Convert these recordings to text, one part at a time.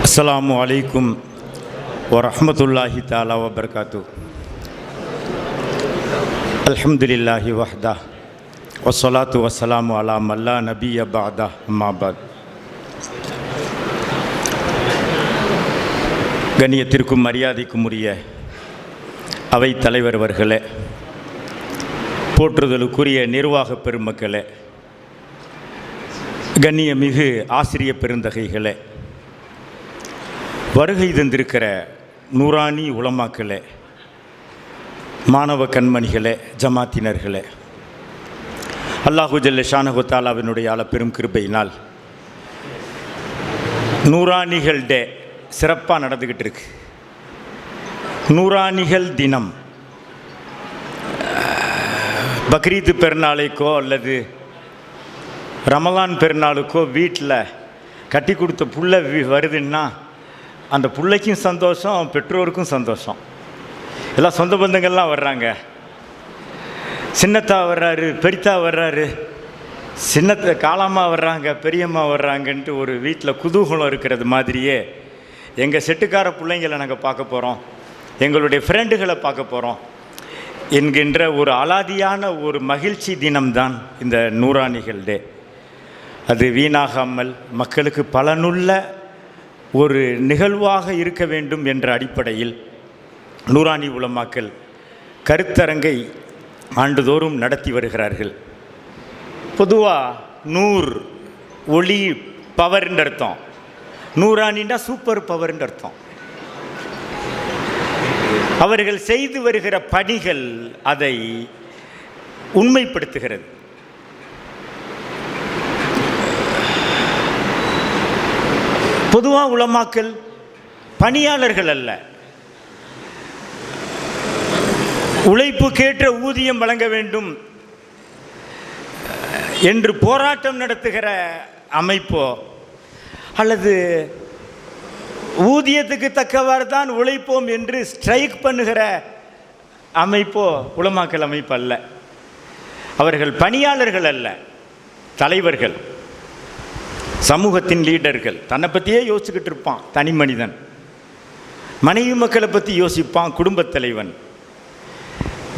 அஸ்ஸலாமு அலைக்கும் வரமத்துல்லாஹி தாலா வபர்காத்து அல்ஹம்துலில்லாஹி வஹ்தா வசலாத்து வஸ்ஸலாமு அலா அல்லா நபி அபாதா அம்மாபாத் கண்ணியத்திற்கும் மரியாதைக்கும் உரிய அவை தலைவர் அவர்களே போற்றுதலுக்குரிய நிர்வாக பெருமக்களே கண்ணியமிகு ஆசிரிய பெருந்தகைகளே வருகை தந்திருக்கிற நூறாணி உளமாக்களே மாணவ கண்மணிகளே ஜமாத்தினர்களே அல்லாஹு ஜல்ல ஷானகுத்தாலாவினுடைய ஆள பெரும் கிருபையினால் நூறாணிகள் டே சிறப்பாக நடந்துக்கிட்டு இருக்கு. நூறாணிகள் தினம். பக்ரீத்து பெருநாளைக்கோ அல்லது ரமலான் பெருநாளுக்கோ வீட்டில் கட்டி கொடுத்த புள்ள வி- வருதுன்னா அந்த பிள்ளைக்கும் சந்தோஷம் பெற்றோருக்கும் சந்தோஷம். எல்லாம் சொந்த பந்தங்கள்லாம் வர்றாங்க. சின்னத்தா வர்றாரு பெரித்தா வர்றாரு. சின்னத்த காளாமா வர்றாங்க பெரியம்மா வர்றாங்கன்ட்டு ஒரு வீட்டில் குதூகலம் இருக்கிறது மாதிரியே எங்கள் செட்டுக்கார பிள்ளைங்களை நாங்கள் பார்க்க போகிறோம் எங்களுடைய ஃப்ரெண்டுகளை பார்க்க போகிறோம் என்கின்ற ஒரு அலாதியான ஒரு மகிழ்ச்சி தினம்தான் இந்த நூறாணிகள் டே அது வீணாகாமல் மக்களுக்கு பலனுள்ள ஒரு நிகழ்வாக இருக்க வேண்டும் என்ற அடிப்படையில் நூறாணி உலமாக்கல் கருத்தரங்கை ஆண்டுதோறும் நடத்தி வருகிறார்கள். பொதுவாக நூர் ஒளி பவர்ன்ற அர்த்தம். நூறாணின்னா சூப்பர் பவர்ன்ற அர்த்தம். அவர்கள் செய்து வருகிற பணிகள் அதை உண்மைப்படுத்துகிறது. பொதுவாக உலமாக்கல் பணியாளர்கள் அல்ல. உழைப்புக்கேற்ற ஊதியம் வழங்க வேண்டும் என்று போராட்டம் நடத்துகிற அமைப்போ அல்லது ஊதியத்துக்கு தக்கவாறு தான் உழைப்போம் என்று ஸ்ட்ரைக் பண்ணுகிற அமைப்போ உலமாக்கல் அமைப்பு அல்ல. அவர்கள் பணியாளர்கள் அல்ல தலைவர்கள். சமூகத்தின் லீடர்கள் தன்னை பற்றியே யோசிச்சுக்கிட்டு இருப்பான் தனி மனிதன். மனைவி மக்களை பற்றி யோசிப்பான் குடும்பத் தலைவன்.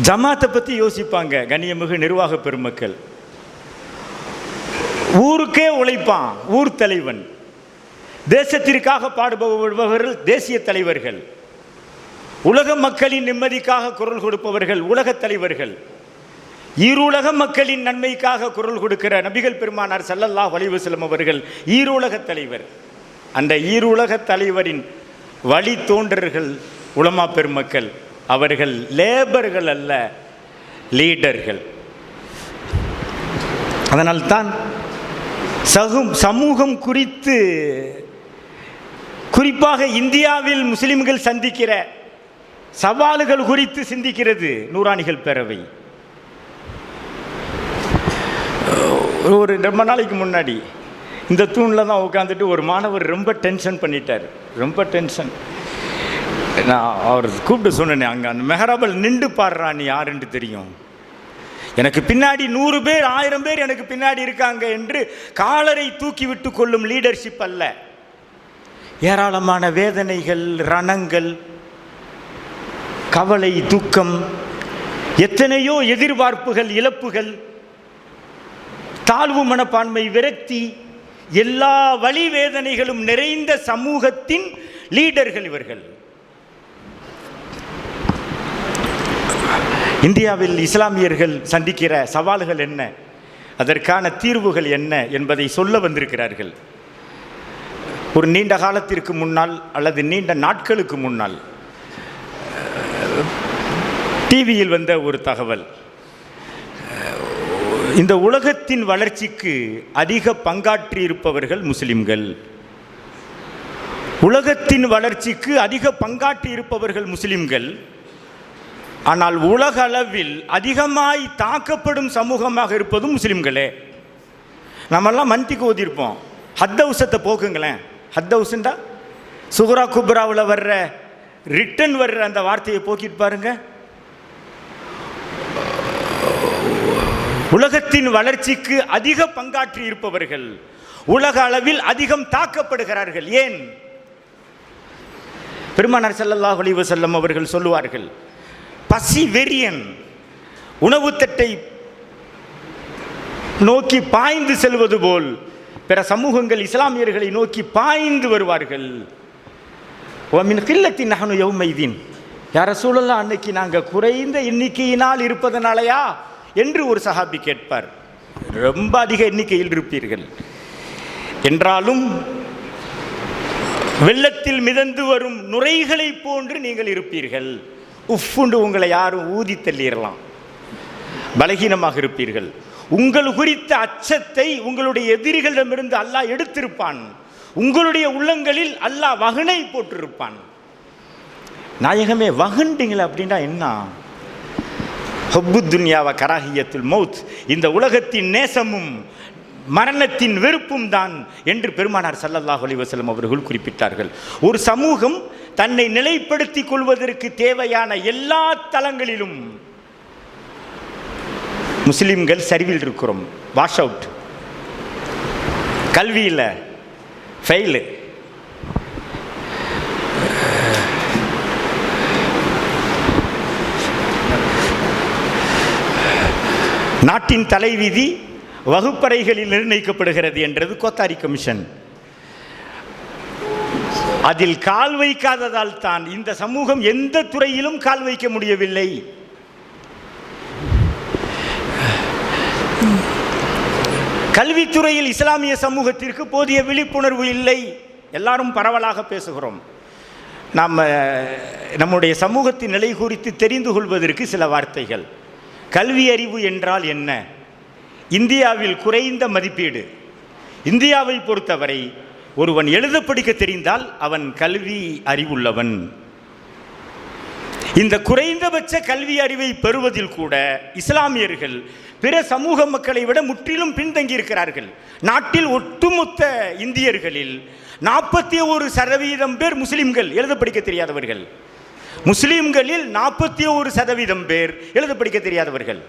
ஜமாத்தை பற்றி யோசிப்பாங்க கண்ணியமிகு நிர்வாக பெருமக்கள். ஊருக்கே உழைப்பான் ஊர் தலைவன். தேசத்திற்காக பாடுபவர்கள் தேசிய தலைவர்கள். உலக மக்களின் நிம்மதிக்காக குரல் கொடுப்பவர்கள் உலகத் தலைவர்கள். ஈருலக மக்களின் நன்மைக்காக குரல் கொடுக்கிற நபிகள் பெருமானார் ஸல்லல்லாஹு அலைஹி வஸல்லம் அவர்கள் ஈருலக தலைவர். அந்த ஈருலக தலைவரின் வழி தோன்றர்கள் உலமா பெருமக்கள். அவர்கள் லேபர்கள் அல்ல லீடர்கள். அதனால்தான் சகும் சமூகம் குறித்து குறிப்பாக இந்தியாவில் முஸ்லிம்கள் சந்திக்கிற சவால்கள் குறித்து சிந்திக்கிறது நூறாணிகள் பேரவை. ஒரு ரொம்ப நாளைக்கு முன்னாடி இந்த தூணில் தான் உட்காந்துட்டு ஒரு மாணவர் ரொம்ப டென்ஷன் பண்ணிட்டார். ரொம்ப டென்ஷன். நான் அவர் கூப்பிட்டு சொன்னேன் அங்கே அந்த மெஹராபல் நின்று பாடுறா நீ யாருன்னு தெரியும்? எனக்கு பின்னாடி நூறு பேர் ஆயிரம் பேர் எனக்கு பின்னாடி இருக்காங்க என்று காலரை தூக்கி விட்டு கொள்ளும் லீடர்ஷிப் அல்ல. ஏராளமான வேதனைகள் ரணங்கள் கவலை துக்கம் எத்தனையோ எதிர்பார்ப்புகள் இழப்புகள் தாழ்வு மனப்பான்மை விரக்தி எல்லா வழி வேதனைகளும் நிறைந்த சமூகத்தின் லீடர்கள் இவர்கள். இந்தியாவில் இஸ்லாமியர்கள் சந்திக்கிற சவால்கள் என்ன? அதற்கான தீர்வுகள் என்ன என்பதை சொல்ல வந்திருக்கிறார்கள். ஒரு நீண்ட காலத்திற்கு முன்னால் அல்லது நீண்ட நாட்களுக்கு முன்னால் டிவியில் வந்த ஒரு தகவல். இந்த உலகத்தின் வளர்ச்சிக்கு அதிக பங்காற்றி இருப்பவர்கள் முஸ்லிம்கள். உலகத்தின் வளர்ச்சிக்கு அதிக பங்காற்றி இருப்பவர்கள் முஸ்லிம்கள். ஆனால் உலக அளவில் அதிகமாய் தாக்கப்படும் சமூகமாக இருப்பதும் முஸ்லிம்களே. நம்மெல்லாம் மந்திக்கு ஓதியிருப்போம் ஹத் போக்குங்களேன். ஹத் ஹவுஸ்ண்டா சுகுரா குப்ராவில் வர்ற ரிட்டன் வர்ற அந்த வார்த்தையை போக்கிட்டு பாருங்கள் உலகத்தின் வளர்ச்சிக்கு அதிக பங்காற்றி இருப்பவர்கள். உலக அளவில் அதிகம் தாக்கப்படுகிறார்கள். ஏன்? பெருமானார் செல்லல்லா ஒளிவு செல்லம் அவர்கள் சொல்லுவார்கள் பசி வெறியன் உணவு தட்டை நோக்கி பாய்ந்து செல்வது போல் பிற சமூகங்கள் இஸ்லாமியர்களை நோக்கி பாய்ந்து வருவார்கள். மின் கில்லத்தின் நகனு யௌமைதீன். யார சூழலாம் அன்னைக்கு நாங்கள் குறைந்த எண்ணிக்கையினால் இருப்பதனாலயா? என்று ஒரு சஹாபி கேட்பார். ரொம்ப அதிக எண்ணிக்கையில் இருப்பீர்கள். என்றாலும் வெள்ளத்தில் மிதந்து வரும் நுரைகளை போன்று நீங்கள் இருப்பீர்கள். உஃப்புண்டு உங்களை யாரும் ஊதி தள்ளிடலாம் பலகீனமாக இருப்பீர்கள். உங்கள் குறித்த அச்சத்தை உங்களுடைய எதிரிகளிடமிருந்து அல்லாஹ் எடுத்திருப்பான். உங்களுடைய உள்ளங்களில் அல்லாஹ் வகனை போட்டிருப்பான். நாயகமே வகுண்டீங்களா அப்படின்னா என்ன? ஹொப்பு துன்யாவை கராகியத்தில் மௌத். இந்த உலகத்தின் நேசமும் மரணத்தின் வெறுப்பும் தான் என்று பெருமானார் சல்லல்லாஹ் அலிவசலம் அவர்கள் குறிப்பிட்டார்கள். ஒரு சமூகம் தன்னை நிலைப்படுத்திக் கொள்வதற்கு தேவையான எல்லா தளங்களிலும் முஸ்லிம்கள் சரிவில் இருக்கிறோம். வாஷ் அவுட் கல்வியில் ஃபெயிலு நாட்டின் தலைவிதி வகுப்பறைகளில் நிர்ணயிக்கப்படுகிறது என்றது கோத்தாரி கமிஷன். அதில் கால் வைக்காததால் தான் இந்த சமூகம் எந்த துறையிலும் கால் வைக்க முடியவில்லை. கல்வித்துறையில் இஸ்லாமிய சமூகத்திற்கு போதிய விழிப்புணர்வு இல்லை. எல்லாரும் பரவலாக பேசுகிறோம். நாம் நம்முடைய சமூகத்தின் நிலை குறித்து தெரிந்து கொள்வதற்கு சில வார்த்தைகள். கல்வி அறிவு என்றால் என்ன? இந்தியாவில் குறைந்த மதிப்பீடு. இந்தியாவை பொறுத்தவரை ஒருவன் எழுத படிக்க தெரிந்தால் அவன் கல்வி அறிவுள்ளவன். இந்த குறைந்தபட்ச கல்வி அறிவை பெறுவதில் கூட இஸ்லாமியர்கள் பிற சமூக மக்களை விட முற்றிலும் பின்தங்கி இருக்கிறார்கள். நாட்டில் ஒட்டுமொத்த இந்தியர்களில் நாற்பத்தி ஒரு சதவீதம் பேர் முஸ்லிம்கள் எழுத படிக்க தெரியாதவர்கள். முஸ்லீம்களில் நாற்பத்தி ஒரு சதவீதம் பேர் எழுத படிக்க தெரியாதவர்கள்.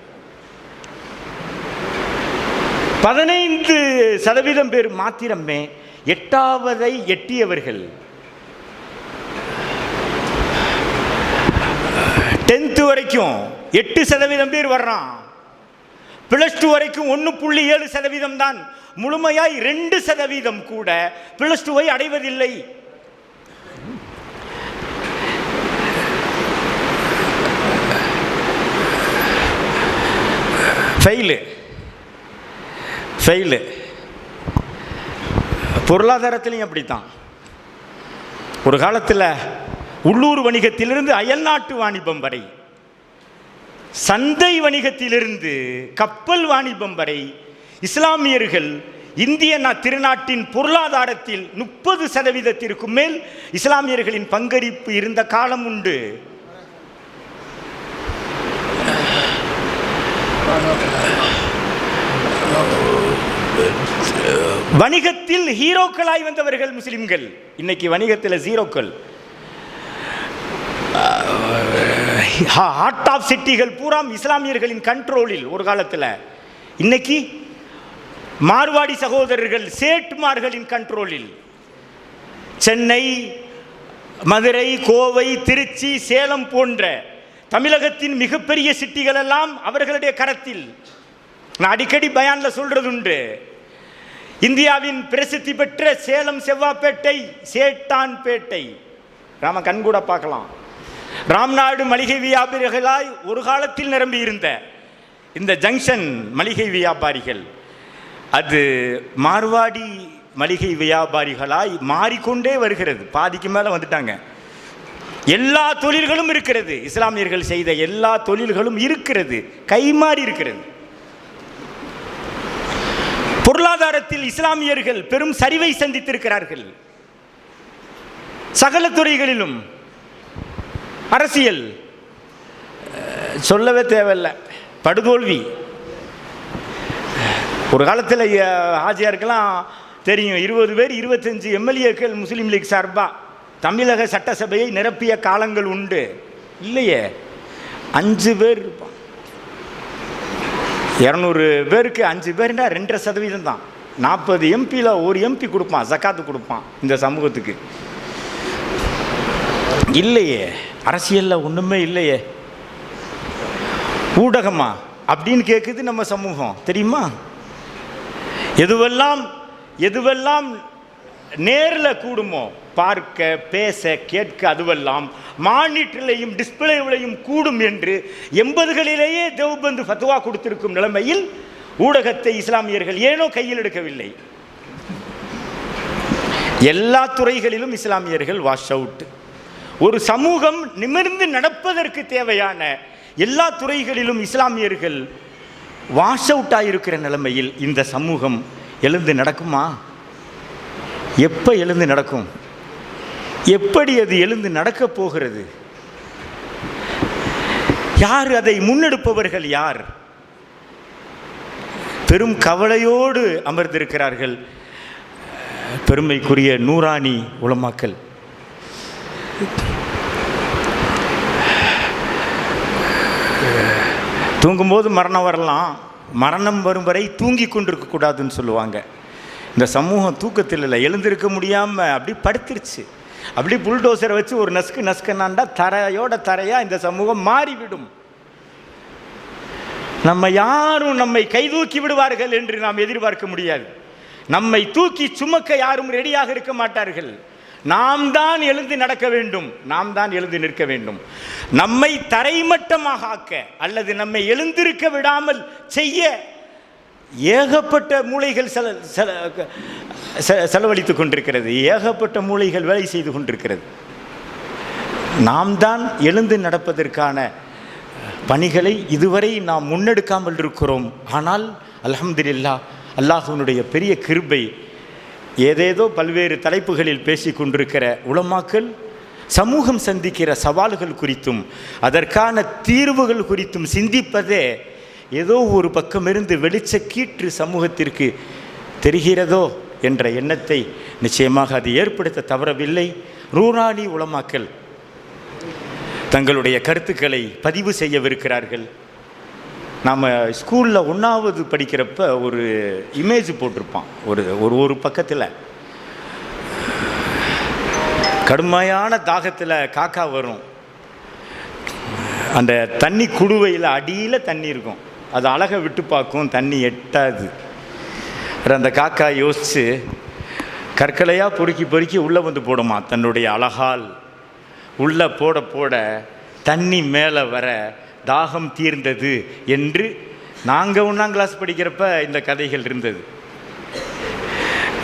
பதினைந்து சதவீதம் பேர் மாத்திரமே எட்டாவதை எட்டியவர்கள். டென்த்து வரைக்கும் எட்டு சதவீதம் பேர் வர்றான். பிளஸ் டூ வரைக்கும் ஒன்று புள்ளி ஏழு சதவீதம் தான். முழுமையாய் ரெண்டு சதவீதம் கூட பிளஸ் டூவை அடைவதில்லை. ஃபெயிலு ஃபெயிலு பொருளாதாரத்திலையும் அப்படித்தான். ஒரு காலத்தில் உள்ளூர் வணிகத்திலிருந்து அயல்நாட்டு வாணிபம் வரை சந்தை வணிகத்திலிருந்து கப்பல் வாணிபம் வரை இஸ்லாமியர்கள் இந்திய நா- திருநாட்டின் பொருளாதாரத்தில் முப்பது சதவீதத்திற்கும் மேல் இஸ்லாமியர்களின் பங்களிப்பு இருந்த காலம் உண்டு. வணிகத்தில் ஹீரோக்களாய் வந்தவர்கள் முஸ்லிம்கள். இன்னைக்கு வணிகத்தில் ஜீரோக்கள். ஹார்ட் ஆஃப் சிட்டிகள் பூராம் இஸ்லாமியர்களின் கண்ட்ரோலில் ஒரு காலத்தில். இன்னைக்கு மார்வாடி சகோதரர்கள் சேட்டுமார்களின் கண்ட்ரோலில் சென்னை மதுரை கோவை திருச்சி சேலம் போன்ற தமிழகத்தின் மிகப்பெரிய சிட்டிகள் எல்லாம் அவர்களுடைய கரத்தில். நான் அடிக்கடி பயானில் சொல்கிறது உண்டு இந்தியாவின் பிரசித்தி பெற்ற சேலம் செவ்வாப்பேட்டை சேட்டான்பேட்டை. ராம கண்கூட பார்க்கலாம். ராம்நாடு மளிகை வியாபாரிகளாய் ஒரு காலத்தில் நிரம்பி இருந்த இந்த ஜங்ஷன் மளிகை வியாபாரிகள் அது மார்வாடி மளிகை வியாபாரிகளாய் மாறிக்கொண்டே வருகிறது. பாதிக்கு மேலே வந்துட்டாங்க. எல்லா தொழில்களும் இருக்கிறது. இஸ்லாமியர்கள் செய்த எல்லா தொழில்களும் இருக்கிறது. கைமாறி இருக்கிறது. பொருளாதாரத்தில் இஸ்லாமியர்கள் பெரும் சரிவை சந்தித்திருக்கிறார்கள். சகல துறைகளிலும் அரசியல் சொல்லவே தேவையில்லை. படுதோல்வி. ஒரு காலத்தில் ஆஜியாருக்கெல்லாம் தெரியும். இருபது பேர் இருபத்தஞ்சு எம்எல்ஏக்கள் முஸ்லீம் லீக் சார்பாக தமிழக சட்டசபையை நிரப்பிய காலங்கள் உண்டு. இல்லையே? அஞ்சு பேர் இருப்பான் இரநூறு பேருக்கு அஞ்சு பேருனா ரெண்டரை சதவீதம் தான். நாற்பது எம்பியில் ஒரு எம்பி கொடுப்பான் ஜக்காத்து கொடுப்பான் இந்த சமூகத்துக்கு. இல்லையே அரசியலில் ஒன்றுமே இல்லையே. ஊடகமா? அப்படின்னு கேட்குது நம்ம சமூகம் தெரியுமா? எதுவெல்லாம் எதுவெல்லாம் நேரில் கூடுமோ? பார்க்க பேச கேட்க அதுவெல்லாம் மானிட்டரிலையும் டிஸ்பிளேவிலையும் கூடும் என்று எண்பதுகளிலேயே தேவ்பந்து ஃபத்துவா கொடுத்திருக்கும் நிலைமையில் ஊடகத்தை இஸ்லாமியர்கள் ஏனோ கையில் எடுக்கவில்லை. எல்லா துறைகளிலும் இஸ்லாமியர்கள் வாஷ் அவுட். ஒரு சமூகம் நிமிர்ந்து நடப்பதற்கு தேவையான எல்லா துறைகளிலும் இஸ்லாமியர்கள் வாஷ் அவுட் ஆகியிருக்கிற நிலைமையில் இந்த சமூகம் எழுந்து நடக்குமா? எப்போ எழுந்து நடக்கும்? எப்படி அது எழுந்து நடக்கப் போகிறது? யார் அதை முன்னெடுப்பவர்கள் யார்? பெரும் கவலையோடு அமர்ந்திருக்கிறார்கள் பெருமைக்குரிய நூறாணி உலமாக்கல் தூங்கும்போது மரணம் வரலாம் மரணம் வரும் வரை தூங்கி கொண்டிருக்க கூடாதுன்னு சொல்லுவாங்க. இந்த சமூகம் தூக்கத்தில் இல்லை எழுந்திருக்க முடியாமல் அப்படி படுத்துருச்சு. அப்படி புல்டோசரை வச்சு ஒரு நஸ்கு நஸ்கனாண்டா தரையோட தரையா இந்த சமூகம் மாறிவிடும். நம்ம யாரும் நம்மை கைதூக்கி விடுவார்கள் என்று நாம் எதிர்பார்க்க முடியாது. நம்மை தூக்கி சுமக்க யாரும் ரெடியாக இருக்க மாட்டார்கள். நாம் தான் எழுந்து நடக்க வேண்டும். நாம் தான் எழுந்து நிற்க வேண்டும். நம்மை தரைமட்டமாக ஆக்க அல்லது நம்மை எழுந்திருக்க விடாமல் செய்ய ஏகப்பட்ட மூளைகள் செல செல செ- செலவழித்துக் கொண்டிருக்கிறது. ஏகப்பட்ட மூளைகள் வேலை செய்து கொண்டிருக்கிறது. நாம் தான் எழுந்து நடப்பதற்கான பணிகளை இதுவரை நாம் முன்னெடுக்காமல் இருக்கிறோம். ஆனால் அலமதுல்லா அல்லாஹுனுடைய பெரிய கிருபை ஏதேதோ பல்வேறு தலைப்புகளில் பேசி கொண்டிருக்கிற உளமாக்கல் சமூகம் சந்திக்கிற சவால்கள் குறித்தும் அதற்கான தீர்வுகள் குறித்தும் சிந்திப்பதே ஏதோ ஒரு பக்கமிருந்து வெளிச்ச கீற்று சமூகத்திற்கு தெரிகிறதோ என்ற எண்ணத்தை நிச்சயமாக அது ஏற்படுத்த தவறவில்லை. ரூராணி உளமாக்கல். தங்களுடைய கருத்துக்களை பதிவு செய்யவிருக்கிறார்கள். நாம் ஸ்கூலில் ஒன்றாவது படிக்கிறப்ப ஒரு இமேஜ் போட்டிருப்பான். ஒரு ஒரு ஒரு பக்கத்தில். கடுமையான தாகத்தில் காக்கா வரும். அந்த தண்ணி குடுவையில் அடியில் தண்ணி இருக்கும். அது அழகை விட்டு பார்க்கும் தண்ணி எட்டாது. அந்த காக்கா யோசித்து கற்களையாக பொறுக்கி பொறுக்கி உள்ளே வந்து போடுமா தன்னுடைய அழகால். உள்ளே போட போட தண்ணி மேலே வர தாகம் தீர்ந்தது என்று நாங்கள் ஒன்றாம் கிளாஸ் படிக்கிறப்ப இந்த கதைகள் இருந்தது.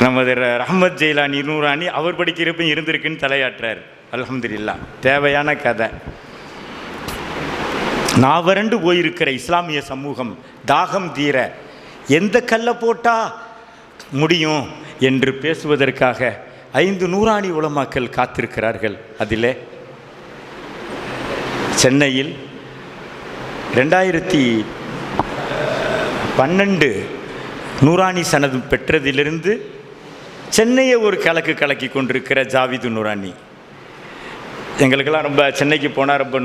நமது ரஹமத் ரஹ்மத் ஜெயிலானி அவர் படிக்கிறப்ப இருந்திருக்குன்னு தலையாட்டுறார். அலமதுல்லா தேவையான கதை. நாவரண்டு போயிருக்கிற இஸ்லாமிய சமூகம் தாகம் தீர எந்த கல்லை போட்டா முடியும் என்று பேசுவதற்காக ஐந்து நூறாணி உலமாக்கள் காத்திருக்கிறார்கள். அதிலே சென்னையில் ரெண்டாயிரத்தி பன்னெண்டு நூறாணி சனது பெற்றதிலிருந்து சென்னையை ஒரு கலக்கு கலக்கி கொண்டிருக்கிற ஜாவிது நூறாணி. எங்களுக்கெல்லாம் ரொம்ப சென்னைக்கு போனால் ரொம்ப